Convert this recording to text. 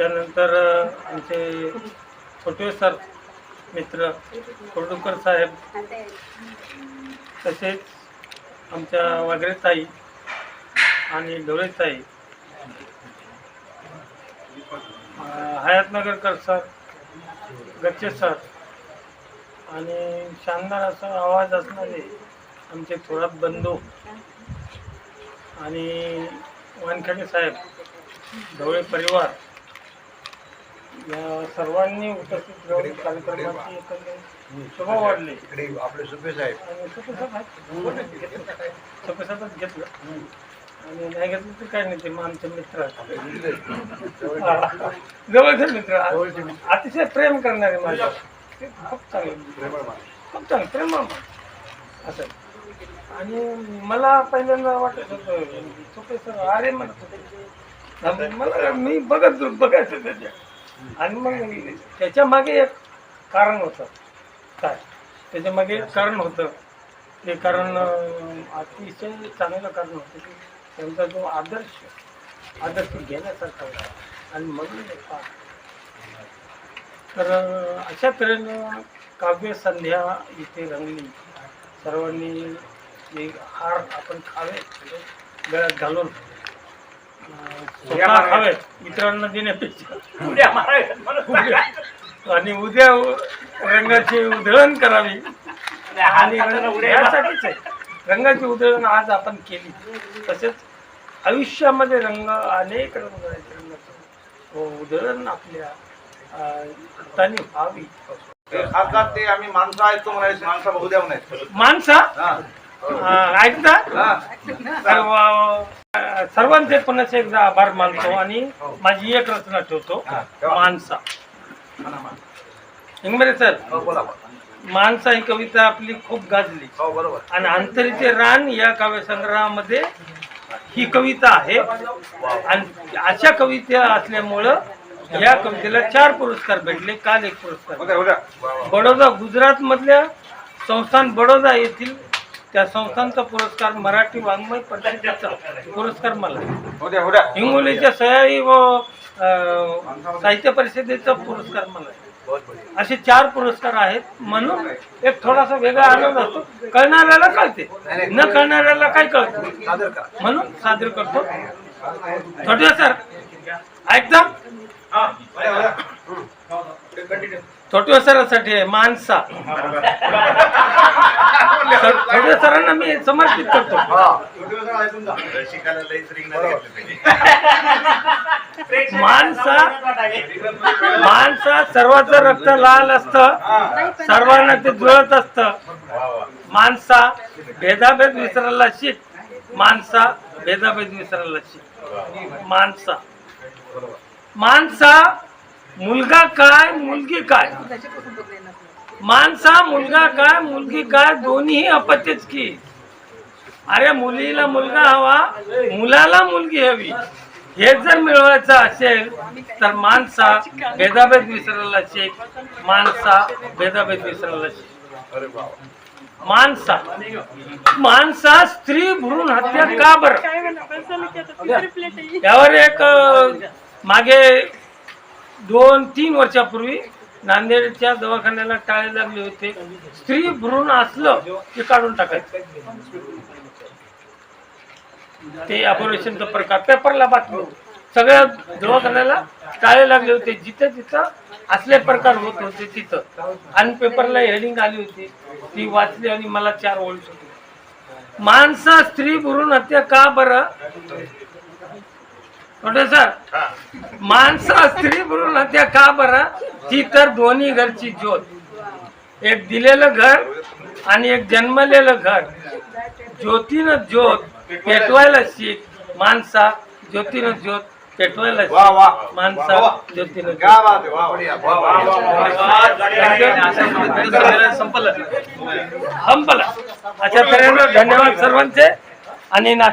त्यानंतर आमचे छोटे सर मित्र कोर्डुकर साहेब तसेच आमच्या वागरे ताई आणि ढोळे ताई हयातनगरकर सर गच्चे सर आणि शानदार असा आवाज असणारे आमचे थोरात बंधू आणि वानखेडे साहेब ढवळे परिवार. या सर्वांनी उपस्थित राहून कार्यक्रमाची एकंदरीत शोभा वाढली. इकडे आपले सुपे साहेब. आणि सुपसाहेब आहेत. सुपसाहेबच घेतलं. आणि नाही घेतलं तर काय नाही ते मग आमचे मित्र आहेत. जवळचे मित्र. अतिशय प्रेम करणारे माझे. ते खूप चांगले. खूप चांगलं. प्रेम असं. आणि मला पहिल्यांदा वाटत होतं चुके सर अरे म्हणत होते आणि मला मी बघत बघायचं त्याच्या. आणि मग त्याच्यामागे एक कारण होतं. काय? त्याच्यामागे एक कारण होतं. ते कारण अतिशय चांगलं कारण होतं की त्यांचा जो आदर्श आदर्श घेण्यासारखा होता. आणि म्हणून तर अशा तऱ्हेनं काव्य संध्या इथे रंगली. सर्वांनी एक हार आपण खावे गळ्यात घालून स्वतः खावेत इतरांना देण्यापेक्षा उद्या आणि उद्या रंगाची उधळण करावी. आणि रंग- यासाठीच आहे. रंगाची उधळण आज आपण केली. तसेच आयुष्यामध्ये रंग अनेक रंग आहेत रंगाचे. हो, उधळण आपल्या अं, हाताने व्हावी. खासदार ते आम्ही माणसं आहेत तो म्हणायचं माणसा बघू द्या म्हणायचं. माणसा? हा. ऐकता हा. सर्वांचे पुन्हा एकदा आभार मानतो आणि माझी एक रचना ठेवतो हा, ठेवा. माणसा. इंगमरे सर हो. माणसा ही कविता आपली खूप गाजली हो बरोबर आणि अंतरीचे रान या काव्यसंग्रहामध्ये ही कविता आहे आणि अशा कविता असल्यामुळं या कवितेला चार पुरस्कार भेटले काल एक पुरस्कार. बडोदा गुजरात मधल्या संस्थान बडोदा येथील त्या संस्थांचा पुरस्कार मराठी वाङ्मय परिषदेचा पुरस्कार मला. हिंगोलीच्या सह्याही व साहित्य परिषदेचा पुरस्कार मला. असे चार पुरस्कार आहेत म्हणून एक थोडासा वेगळा आनंद असतो. कळणाऱ्याला कळते. न कळणाऱ्याला काय कळतं म्हणून सादर करतो. थोडे सर ऐकता? हा, उद्या, उद्या. हम्म. कंटिन्यू थोटे सरांसाठी आहे माणसा. थोडे सरांना मी समर्पित करतो. हा. माणसा माणसा सर्वांचं रक्त लाल असतं सर्वांना ते जुळत असतं. माणसा भेदाभेद विसरायला शिक. माणसा भेदाभेद विसरायला शिक. माणसा. माणसा मुलगा काय मुलगी काय? माणसा मुलगा काय मुलगी काय दोन्हीही अपत्यच की. अरे मुलीला मुलगा हवा मुलाला मुलगी हवी. हे जर मिळवायचं असेल तर माणसा भेदाभेद विसरायला शेख माणसा भेदाभेद विसरायला शेख माणसा. माणसा स्त्री भरून हत्या का बरं? यावर एक मागे दोन तीन वर्षापूर्वी नांदेडच्या दवाखान्याला टाळे लागले होते. स्त्री भ्रूण असलं की काढून टाकायचं. ते ऑपरेशनचा प्रकार पेपरला बातमी. सगळ्या दवाखान्याला टाळे लागले होते. जिथं जिथं असले प्रकार होत होते तिथं. आणि पेपरला हेडिंग आली होती. ती वाचली आणि मला चार ओळख. माणसं स्त्री भरून हत्या का बरं? सर? माणसा स्त्री भ्रूण हत्या का बरं? ती तर दोन्ही घरची ज्योत. एक दिलेलं घर आणि एक जन्मलेलं घर. ज्योतीनं ज्योत पेटवायला शिक माणसा ज्योतीनं ज्योत पेटवायला वा वा. शिक माणसा वा. ज्योतीनं क्या ज्योत. बात आहे. वा बढिया. वा वा वा संपलं. संपलं. अशा तऱ्हेनं धन्यवाद सर्वांचे. आणि ना